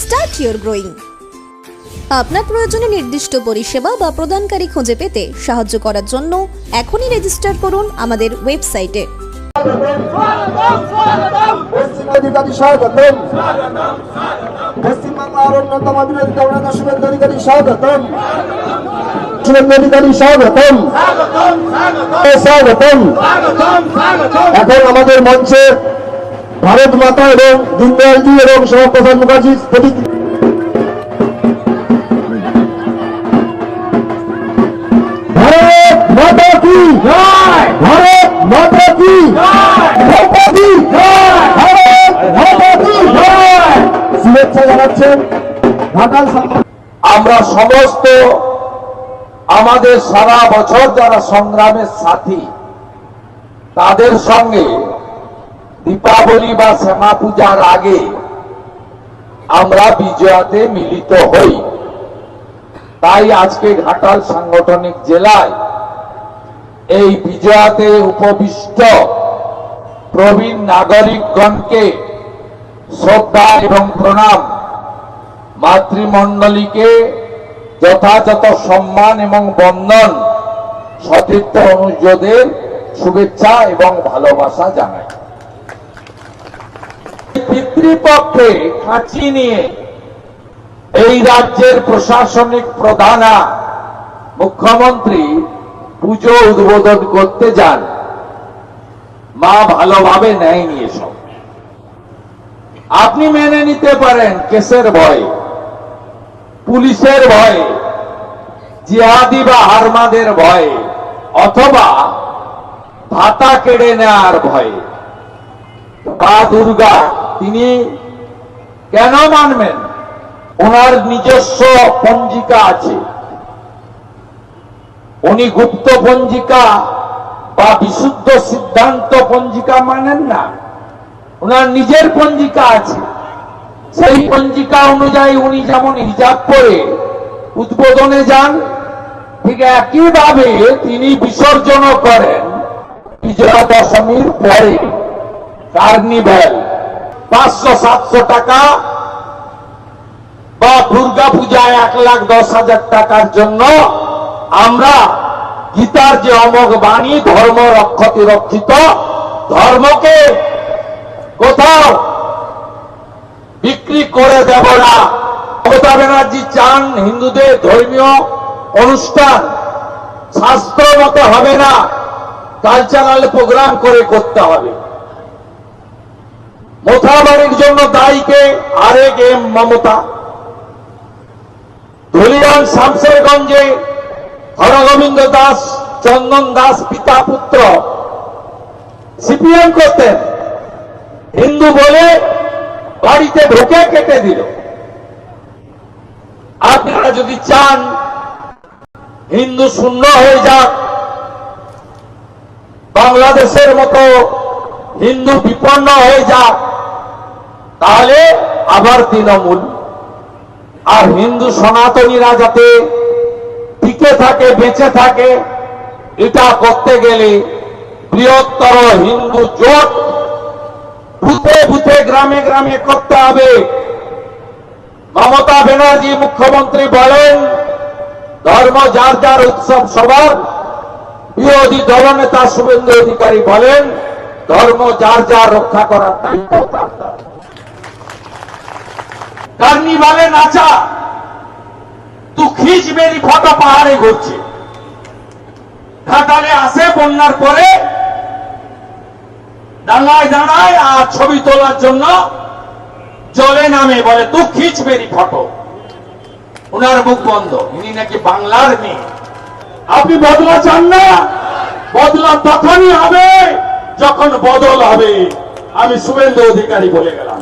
start your growing আপনার প্রয়োজনে নির্দিষ্ট পরিষেবা বা প্রদানকারী খুঁজে পেতে সাহায্য করার জন্য এখনই রেজিস্টার করুন আমাদের ওয়েবসাইটে অধিকারী স্বাগতম। পশ্চিমবাংলার অন্যতম বিরোধী দলনেতা শুভেন্দু অধিকারী স্বাগতম। শুভেন্দু অধিকারী স্বাগতম স্বাগতম। এখন আমাদের মঞ্চে ভারত মাতা এবং দীনদয়ালজি এবং শ্যামাপ্রসাদ মুখার্জির প্রতীক ভারত মাতা কি? ভারত মাতা কি? মাতা ভারত মাতা কি? শুভেচ্ছা জানাচ্ছেন ঘাটাল আমরা সমস্ত আমাদের সারা বছর যারা সংগ্রামের সাথী তাদের সঙ্গে দীপাবলি বা শ্যামা পূজার আগে আমরা বিজয়াতে মিলিত হই। তাই আজকে ঘাটাল সাংগঠনিক জেলায় এই বিজয়াতে উপবিষ্ট প্রবীণ নাগরিকগণকে শ্রদ্ধা এবং প্রণাম মাতৃমণ্ডলীকে যথাযথ সম্মান এবং বন্ধন সতীর্থ অনুযোগের শুভেচ্ছা এবং ভালোবাসা জানাই। পিতৃপক্ষে খাঁচি নিয়ে এই রাজ্যের প্রশাসনিক প্রধানা মুখ্যমন্ত্রী পুজো উদ্বোধন করতে যান। মা ভালোভাবে নেয়নি এসব। আপনি মেনে নিতে পারেন কেসের ভয়ে, পুলিশের ভয়ে, জিহাদি বা হারমাদের ভয়ে, অথবা ভাতা কেড়ে নেওয়ার ভয়ে। বা দুর্গা তিনি কেন মানবেন? ওনার নিজস্ব পঞ্জিকা আছে। উনি গুপ্ত পঞ্জিকা বা বিশুদ্ধ সিদ্ধান্ত পঞ্জিকা মানেন না। ওনার নিজের পঞ্জিকা আছে। সেই পঞ্জিকা অনুযায়ী উনি যেমন হিজাব করে উদ্বোধনে যান, ঠিক একইভাবে তিনি বিসর্জন করেন বিজয়া দশমীর পরে, কার্নিভ্যাল। পাঁচশো সাতশো টাকা বা দুর্গা পূজায় এক লাখ দশ হাজার টাকার জন্য আমরা গীতার যে অমোঘ বাণী, ধর্ম রক্ষতি রক্ষিত, ধর্মকে কোথাও বিক্রি করে দেব না। মমতা ব্যানার্জি চান হিন্দুদের ধর্মীয় অনুষ্ঠান। শাস্ত্র মতো হবে না। কালচারাল প্রোগ্রাম করে করতে হবে। মোথাবাড়ির জন্য দায়ীকে আরেক এম মমতা। ধুলিয়ান শামসেরগঞ্জে হরগোবিন্দ দাস, চন্দন দাস পিতা পুত্র। সিপিএম করতেন। হিন্দু বলে বাড়িতে ঢুকে কেটে দিল। আপনারা যদি চান হিন্দু শূন্য হয়ে যাক, বাংলাদেশের মতো হিন্দু বিপন্ন হয়ে যাক তাহলে আবার তৃণমূল। আর হিন্দু সনাতনীরা যাতে টিকে থাকে, বেঁচে থাকে, এটা করতে গেলে বৃহত্তর হিন্দু জোট বুথে বুথে গ্রামে গ্রামে করতে হবে। মমতা ব্যানার্জি মুখ্যমন্ত্রী বলেন, ধর্ম যার যার উৎসব সবার। বিরোধী দলনেতা শুভেন্দু অধিকারী বলেন, ধর্ম যার যার রক্ষা করার দায়িত্ব। কার্নিভালে নাচা তু খিচ মেরি ফটো পাহাড়ে ঘুরছে। ঘাটালে আসে বন্যার পরে, ডাঙায় দাঁড়ায় আর ছবি তোলার জন্য জলে নামে বলে, তু খিচ মেরি ফটো। ওনার মুখ বন্ধ। ইনি নাকি বাংলার মেয়ে। আপনি বদলা চান না। বদলা তখনই হবে যখন বদল হবে। আমি শুভেন্দু অধিকারী বলে গেলাম।